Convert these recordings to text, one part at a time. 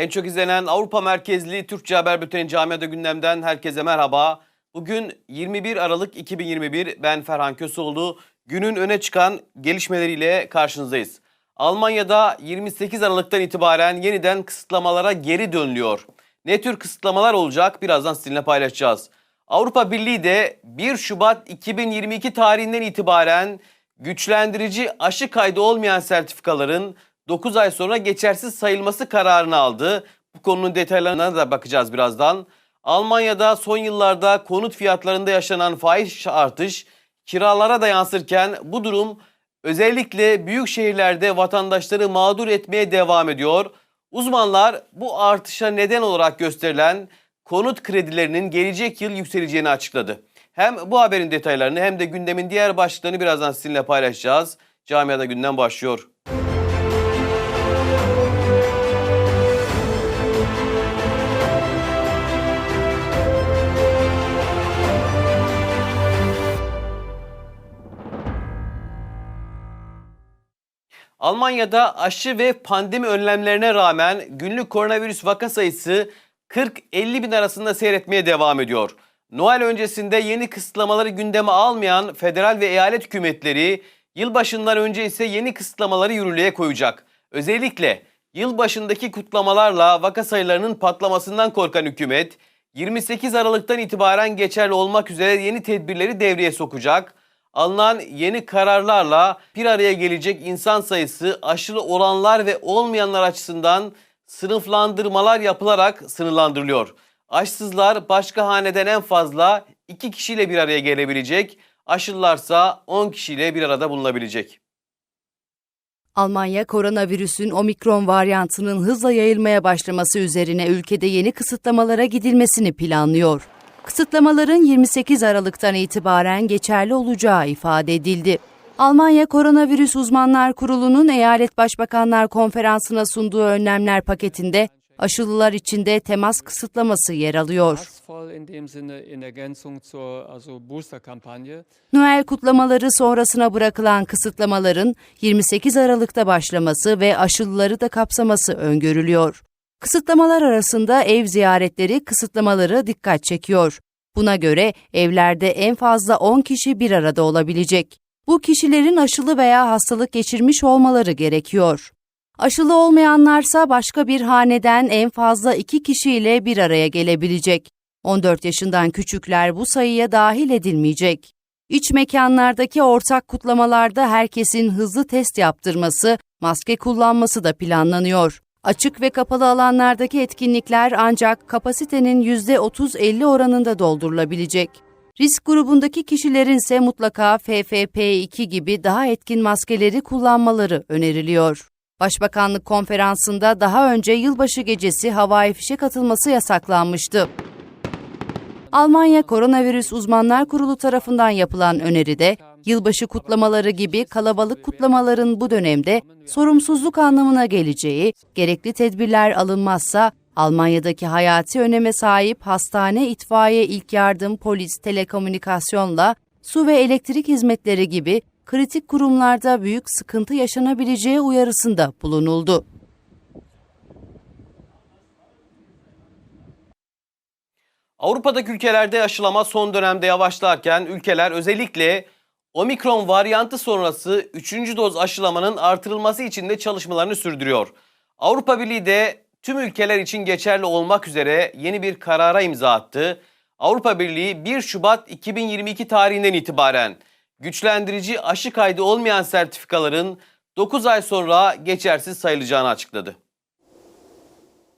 En çok izlenen Avrupa merkezli Türkçe Haber Bülteni Camiada gündemden herkese merhaba. Bugün 21 Aralık 2021 ben Ferhan Köseoğlu. Günün öne çıkan gelişmeleriyle karşınızdayız. Almanya'da 28 Aralık'tan itibaren yeniden kısıtlamalara geri dönülüyor. Ne tür kısıtlamalar olacak birazdan sizinle paylaşacağız. Avrupa Birliği de 1 Şubat 2022 tarihinden itibaren güçlendirici aşı kaydı olmayan sertifikaların 9 ay sonra geçersiz sayılması kararını aldı. Bu konunun detaylarına da bakacağız birazdan. Almanya'da son yıllarda konut fiyatlarında yaşanan faiz artış kiralara da yansırken bu durum özellikle büyük şehirlerde vatandaşları mağdur etmeye devam ediyor. Uzmanlar bu artışa neden olarak gösterilen konut kredilerinin gelecek yıl yükseleceğini açıkladı. Hem bu haberin detaylarını hem de gündemin diğer başlıklarını birazdan sizinle paylaşacağız. Camiada gündem başlıyor. Almanya'da aşı ve pandemi önlemlerine rağmen günlük koronavirüs vaka sayısı 40-50 bin arasında seyretmeye devam ediyor. Noel öncesinde yeni kısıtlamaları gündeme almayan federal ve eyalet hükümetleri yılbaşından önce ise yeni kısıtlamaları yürürlüğe koyacak. Özellikle yılbaşındaki kutlamalarla vaka sayılarının patlamasından korkan hükümet 28 Aralık'tan itibaren geçerli olmak üzere yeni tedbirleri devreye sokacak. Alınan yeni kararlarla bir araya gelecek insan sayısı aşılı olanlar ve olmayanlar açısından sınıflandırmalar yapılarak sınırlandırılıyor. Aşsızlar başka haneden en fazla 2 kişiyle bir araya gelebilecek, aşılılarsa 10 kişiyle bir arada bulunabilecek. Almanya koronavirüsün omikron varyantının hızla yayılmaya başlaması üzerine ülkede yeni kısıtlamalara gidilmesini planlıyor. Kısıtlamaların 28 Aralık'tan itibaren geçerli olacağı ifade edildi. Almanya Koronavirüs Uzmanlar Kurulu'nun Eyalet Başbakanlar Konferansı'na sunduğu önlemler paketinde aşılılar için de temas kısıtlaması yer alıyor. Noel kutlamaları sonrasına bırakılan kısıtlamaların 28 Aralık'ta başlaması ve aşılıları da kapsaması öngörülüyor. Kısıtlamalar arasında ev ziyaretleri kısıtlamaları dikkat çekiyor. Buna göre evlerde en fazla 10 kişi bir arada olabilecek. Bu kişilerin aşılı veya hastalık geçirmiş olmaları gerekiyor. Aşılı olmayanlarsa başka bir haneden en fazla 2 kişiyle bir araya gelebilecek. 14 yaşından küçükler bu sayıya dahil edilmeyecek. İç mekanlardaki ortak kutlamalarda herkesin hızlı test yaptırması, maske kullanması da planlanıyor. Açık ve kapalı alanlardaki etkinlikler ancak kapasitenin %30-50 oranında doldurulabilecek. Risk grubundaki kişilerin ise mutlaka FFP2 gibi daha etkin maskeleri kullanmaları öneriliyor. Başbakanlık konferansında daha önce yılbaşı gecesi havai fişek atılması yasaklanmıştı. Almanya Koronavirüs Uzmanlar Kurulu tarafından yapılan öneride, yılbaşı kutlamaları gibi kalabalık kutlamaların bu dönemde sorumsuzluk anlamına geleceği, gerekli tedbirler alınmazsa Almanya'daki hayati öneme sahip hastane, itfaiye, ilk yardım, polis, telekomünikasyonla su ve elektrik hizmetleri gibi kritik kurumlarda büyük sıkıntı yaşanabileceği uyarısında bulunuldu. Avrupa'daki ülkelerde aşılama son dönemde yavaşlarken ülkeler özellikle omikron varyantı sonrası 3. doz aşılamanın artırılması için de çalışmalarını sürdürüyor. Avrupa Birliği de tüm ülkeler için geçerli olmak üzere yeni bir karara imza attı. Avrupa Birliği 1 Şubat 2022 tarihinden itibaren güçlendirici aşı kaydı olmayan sertifikaların 9 ay sonra geçersiz sayılacağını açıkladı.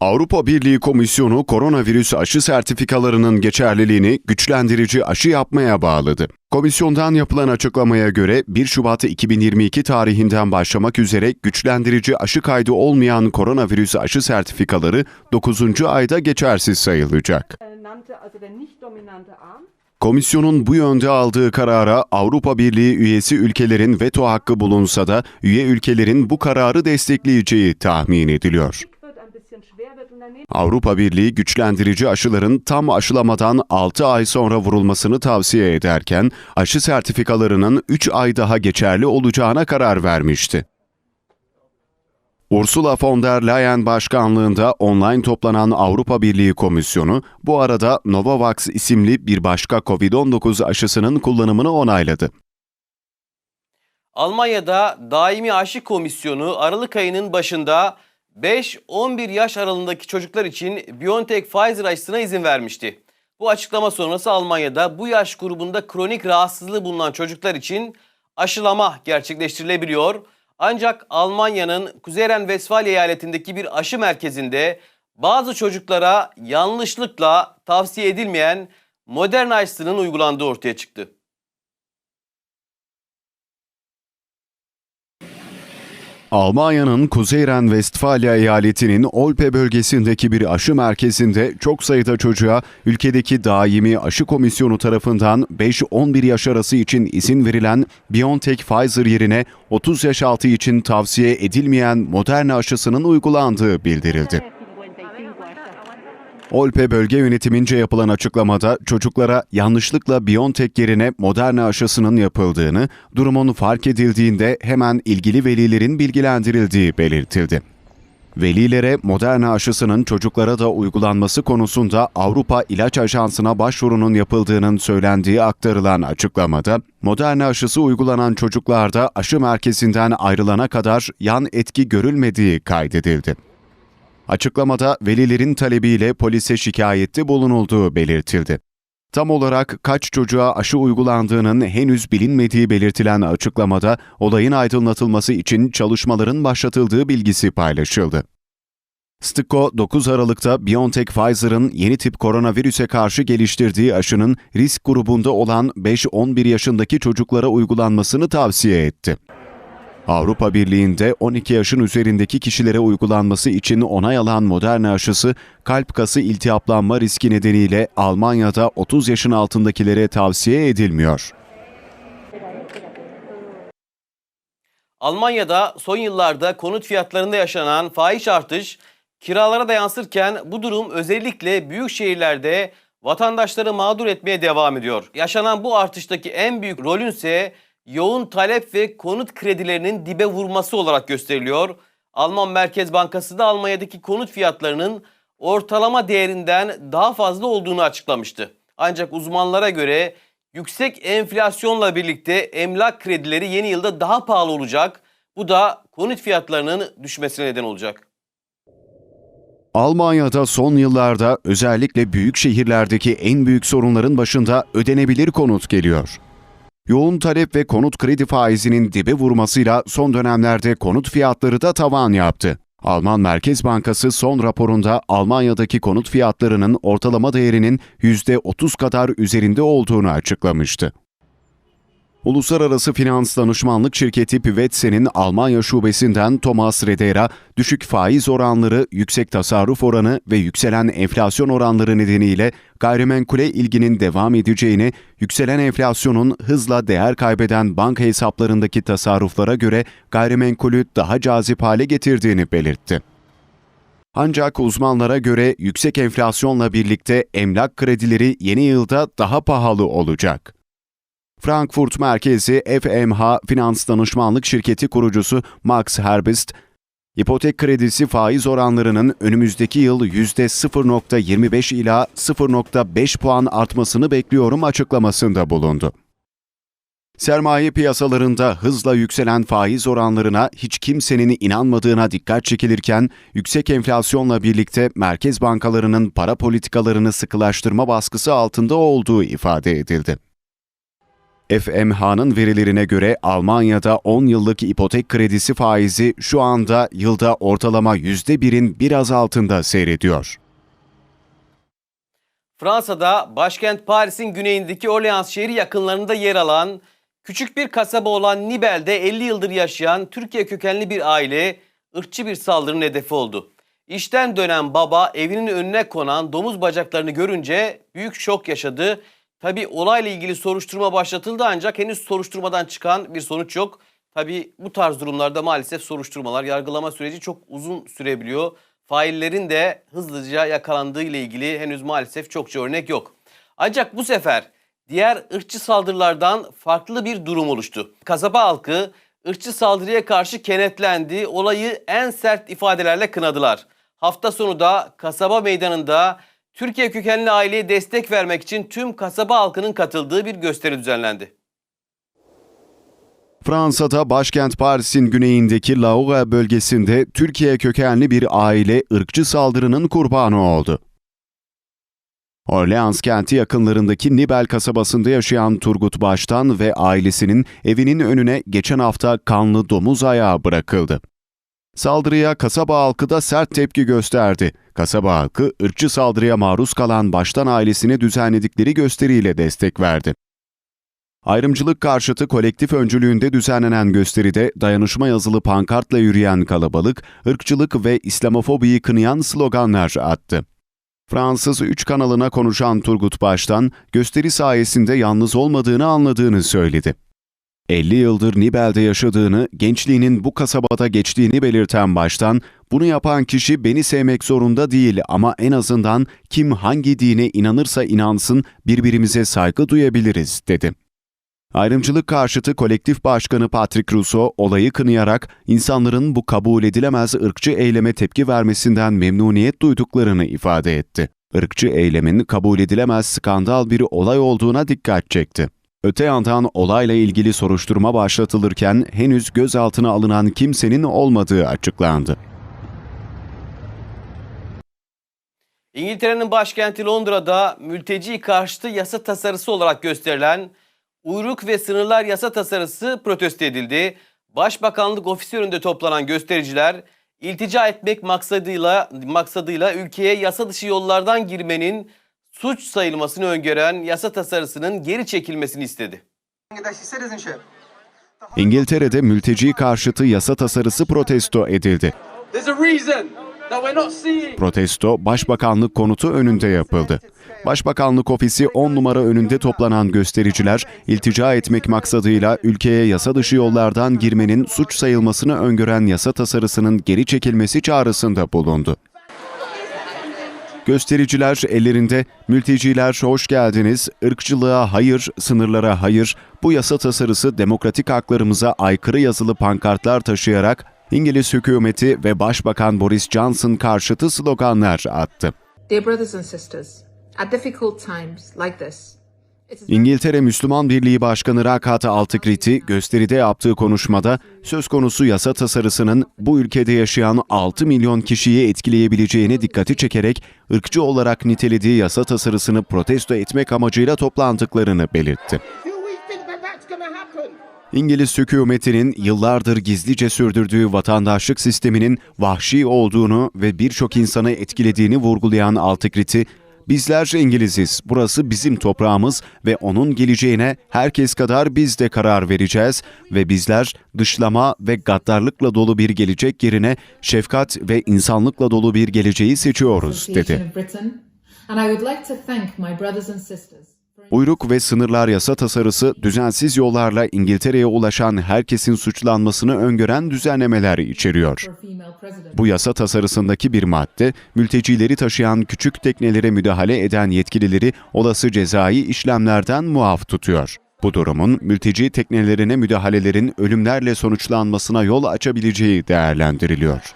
Avrupa Birliği Komisyonu koronavirüs aşı sertifikalarının geçerliliğini güçlendirici aşı yapmaya bağladı. Komisyondan yapılan açıklamaya göre 1 Şubat 2022 tarihinden başlamak üzere güçlendirici aşı kaydı olmayan koronavirüs aşı sertifikaları 9. ayda geçersiz sayılacak. Komisyonun bu yönde aldığı karara Avrupa Birliği üyesi ülkelerin veto hakkı bulunsa da üye ülkelerin bu kararı destekleyeceği tahmin ediliyor. Avrupa Birliği güçlendirici aşıların tam aşılamadan 6 ay sonra vurulmasını tavsiye ederken aşı sertifikalarının 3 ay daha geçerli olacağına karar vermişti. Ursula von der Leyen başkanlığında online toplanan Avrupa Birliği Komisyonu bu arada Novavax isimli bir başka COVID-19 aşısının kullanımını onayladı. Almanya'da Daimi Aşı Komisyonu Aralık ayının başında 5-11 yaş aralığındaki çocuklar için BioNTech Pfizer aşısına izin vermişti. Bu açıklama sonrası Almanya'da bu yaş grubunda kronik rahatsızlığı bulunan çocuklar için aşılama gerçekleştirilebiliyor. Ancak Almanya'nın Kuzey Ren-Vesfalya eyaletindeki bir aşı merkezinde bazı çocuklara yanlışlıkla tavsiye edilmeyen Moderna aşısının uygulandığı ortaya çıktı. Almanya'nın Kuzey Ren-Vestfalya eyaletinin Olpe bölgesindeki bir aşı merkezinde çok sayıda çocuğa ülkedeki daimi aşı komisyonu tarafından 5-11 yaş arası için izin verilen BioNTech Pfizer yerine 30 yaş altı için tavsiye edilmeyen Moderna aşısının uygulandığı bildirildi. Olpe bölge yönetimince yapılan açıklamada çocuklara yanlışlıkla BioNTech yerine Moderna aşısının yapıldığını, durumun fark edildiğinde hemen ilgili velilerin bilgilendirildiği belirtildi. Velilere Moderna aşısının çocuklara da uygulanması konusunda Avrupa İlaç Ajansı'na başvurunun yapıldığının söylendiği aktarılan açıklamada, Moderna aşısı uygulanan çocuklarda aşı merkezinden ayrılana kadar yan etki görülmediği kaydedildi. Açıklamada velilerin talebiyle polise şikayette bulunulduğu belirtildi. Tam olarak kaç çocuğa aşı uygulandığının henüz bilinmediği belirtilen açıklamada olayın aydınlatılması için çalışmaların başlatıldığı bilgisi paylaşıldı. Stiko 9 Aralık'ta BioNTech Pfizer'ın yeni tip koronavirüse karşı geliştirdiği aşının risk grubunda olan 5-11 yaşındaki çocuklara uygulanmasını tavsiye etti. Avrupa Birliği'nde 12 yaşın üzerindeki kişilere uygulanması için onay alan Moderna aşısı kalp kası iltihaplanma riski nedeniyle Almanya'da 30 yaşın altındakilere tavsiye edilmiyor. Almanya'da son yıllarda konut fiyatlarında yaşanan fahiş artış kiralara da yansırken bu durum özellikle büyük şehirlerde vatandaşları mağdur etmeye devam ediyor. Yaşanan bu artıştaki en büyük rolün ise yoğun talep ve konut kredilerinin dibe vurması olarak gösteriliyor. Alman Merkez Bankası da Almanya'daki konut fiyatlarının ortalama değerinden daha fazla olduğunu açıklamıştı. Ancak uzmanlara göre yüksek enflasyonla birlikte emlak kredileri yeni yılda daha pahalı olacak. Bu da konut fiyatlarının düşmesine neden olacak. Almanya'da son yıllarda özellikle büyük şehirlerdeki en büyük sorunların başında ödenebilir konut geliyor. Yoğun talep ve konut kredi faizinin dibe vurmasıyla son dönemlerde konut fiyatları da tavan yaptı. Alman Merkez Bankası son raporunda Almanya'daki konut fiyatlarının ortalama değerinin %30 kadar üzerinde olduğunu açıklamıştı. Uluslararası finans danışmanlık şirketi Pivotse'nin Almanya şubesinden Thomas Redera, düşük faiz oranları, yüksek tasarruf oranı ve yükselen enflasyon oranları nedeniyle gayrimenkule ilginin devam edeceğini, yükselen enflasyonun hızla değer kaybeden banka hesaplarındaki tasarruflara göre gayrimenkulü daha cazip hale getirdiğini belirtti. Ancak uzmanlara göre yüksek enflasyonla birlikte emlak kredileri yeni yılda daha pahalı olacak. Frankfurt merkezi FMH Finans Danışmanlık Şirketi kurucusu Max Herbst, ipotek kredisi faiz oranlarının önümüzdeki yıl %0.25 ila 0.5 puan artmasını bekliyorum açıklamasında bulundu. Sermaye piyasalarında hızla yükselen faiz oranlarına hiç kimsenin inanmadığına dikkat çekilirken, yüksek enflasyonla birlikte merkez bankalarının para politikalarını sıkılaştırma baskısı altında olduğu ifade edildi. FMH'nın verilerine göre Almanya'da 10 yıllık ipotek kredisi faizi şu anda yılda ortalama %1'in biraz altında seyrediyor. Fransa'da başkent Paris'in güneyindeki Orleans şehri yakınlarında yer alan küçük bir kasaba olan Nibel'de 50 yıldır yaşayan Türkiye kökenli bir aile ırkçı bir saldırının hedefi oldu. İşten dönen baba evinin önüne konan domuz bacaklarını görünce büyük şok yaşadı. Tabi olayla ilgili soruşturma başlatıldı ancak henüz soruşturmadan çıkan bir sonuç yok. Tabi bu tarz durumlarda maalesef soruşturmalar, yargılama süreci çok uzun sürebiliyor. Faillerin de hızlıca yakalandığı ile ilgili henüz maalesef çokça örnek yok. Ancak bu sefer diğer ırkçı saldırılardan farklı bir durum oluştu. Kasaba halkı ırkçı saldırıya karşı kenetlendi. Olayı en sert ifadelerle kınadılar. Hafta sonu da kasaba meydanında Türkiye kökenli aileye destek vermek için tüm kasaba halkının katıldığı bir gösteri düzenlendi. Fransa'da başkent Paris'in güneyindeki Laoga bölgesinde Türkiye kökenli bir aile ırkçı saldırının kurbanı oldu. Orleans kenti yakınlarındaki Nibel kasabasında yaşayan Turgut Baştan ve ailesinin evinin önüne geçen hafta kanlı domuz ayağı bırakıldı. Saldırıya kasaba halkı da sert tepki gösterdi. Kasaba halkı ırkçı saldırıya maruz kalan Baştan ailesine düzenledikleri gösteriyle destek verdi. Ayrımcılık karşıtı kolektif öncülüğünde düzenlenen gösteride dayanışma yazılı pankartla yürüyen kalabalık, ırkçılık ve İslamofobiyi kınayan sloganlar attı. Fransız 3 kanalına konuşan Turgut Baş'tan gösteri sayesinde yalnız olmadığını anladığını söyledi. 50 yıldır Nibel'de yaşadığını, gençliğinin bu kasabada geçtiğini belirten Baş'tan, bunu yapan kişi beni sevmek zorunda değil ama en azından kim hangi dine inanırsa inansın birbirimize saygı duyabiliriz, dedi. Ayrımcılık karşıtı kolektif başkanı Patrick Rousseau olayı kınayarak insanların bu kabul edilemez ırkçı eyleme tepki vermesinden memnuniyet duyduklarını ifade etti. Irkçı eylemin kabul edilemez skandal bir olay olduğuna dikkat çekti. Öte yandan olayla ilgili soruşturma başlatılırken henüz gözaltına alınan kimsenin olmadığı açıklandı. İngiltere'nin başkenti Londra'da mülteci karşıtı yasa tasarısı olarak gösterilen uyruk ve sınırlar yasa tasarısı protesto edildi. Başbakanlık ofisi önünde toplanan göstericiler iltica etmek maksadıyla maksadıyla ülkeye yasa dışı yollardan girmenin suç sayılmasını öngören yasa tasarısının geri çekilmesini istedi. İngiltere'de mülteci karşıtı yasa tasarısı protesto edildi. Protesto Başbakanlık konutu önünde yapıldı. Başbakanlık ofisi 10 numara önünde toplanan göstericiler, iltica etmek maksadıyla ülkeye yasa dışı yollardan girmenin suç sayılmasını öngören yasa tasarısının geri çekilmesi çağrısında bulundu. Göstericiler ellerinde. Mülteciler hoş geldiniz, ırkçılığa hayır, sınırlara hayır, bu yasa tasarısı demokratik haklarımıza aykırı yazılı pankartlar taşıyarak İngiliz hükümeti ve Başbakan Boris Johnson karşıtı sloganlar attı. Dear brothers and sisters, at difficult times like this, İngiltere Müslüman Birliği Başkanı Rakat Altıkriti gösteride yaptığı konuşmada söz konusu yasa tasarısının bu ülkede yaşayan 6 milyon kişiyi etkileyebileceğine dikkati çekerek ırkçı olarak nitelediği yasa tasarısını protesto etmek amacıyla toplandıklarını belirtti. İngiliz hükümetinin yıllardır gizlice sürdürdüğü vatandaşlık sisteminin vahşi olduğunu ve birçok insanı etkilediğini vurgulayan Altıkriti, Bizler İngiliziz, burası bizim toprağımız ve onun geleceğine herkes kadar biz de karar vereceğiz ve bizler dışlama ve gaddarlıkla dolu bir gelecek yerine şefkat ve insanlıkla dolu bir geleceği seçiyoruz, dedi. Association of Britain, and I would like to thank my brothers and sisters. for Uyruk ve sınırlar yasa tasarısı düzensiz yollarla İngiltere'ye ulaşan herkesin suçlanmasını öngören düzenlemeler içeriyor. Bu yasa tasarısındaki bir madde, mültecileri taşıyan küçük teknelere müdahale eden yetkilileri olası cezai işlemlerden muaf tutuyor. Bu durumun mülteci teknelerine müdahalelerin ölümlerle sonuçlanmasına yol açabileceği değerlendiriliyor.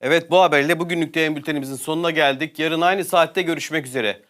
Evet bu haberle bugünlük de bültenimizin sonuna geldik. Yarın aynı saatte görüşmek üzere.